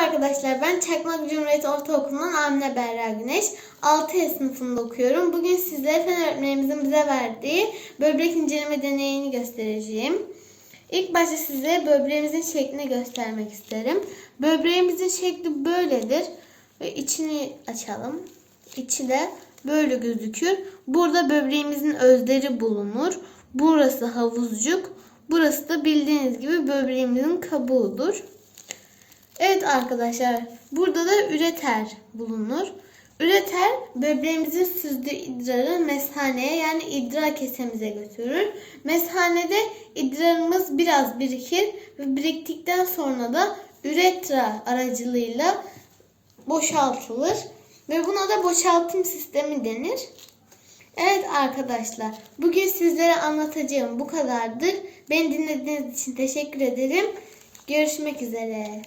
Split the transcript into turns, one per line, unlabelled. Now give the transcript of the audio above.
arkadaşlar ben Çakmak Cumhuriyet Ortaokulu'ndan Amine Berra Güneş. 6 sınıfında okuyorum. Bugün sizlere fen öğretmenimizin bize verdiği böbrek inceleme deneyini göstereceğim. İlk başta size böbreğimizin şeklini göstermek isterim. Böbreğimizin şekli böyledir. Ve içini açalım. İçi de böyle gözükür. Burada böbreğimizin özleri bulunur. Burası havuzcuk. Burası da bildiğiniz gibi böbreğimizin kabuğudur. Evet arkadaşlar burada da üreter bulunur. Üreter böbreğimizin süzdüğü idrarı meshaneye yani idrar kesemize götürür. Meshanede idrarımız biraz birikir ve biriktikten sonra da üretra aracılığıyla boşaltılır. Ve buna da boşaltım sistemi denir. Evet arkadaşlar bugün sizlere anlatacağım bu kadardır. Beni dinlediğiniz için teşekkür ederim. Görüşmek üzere.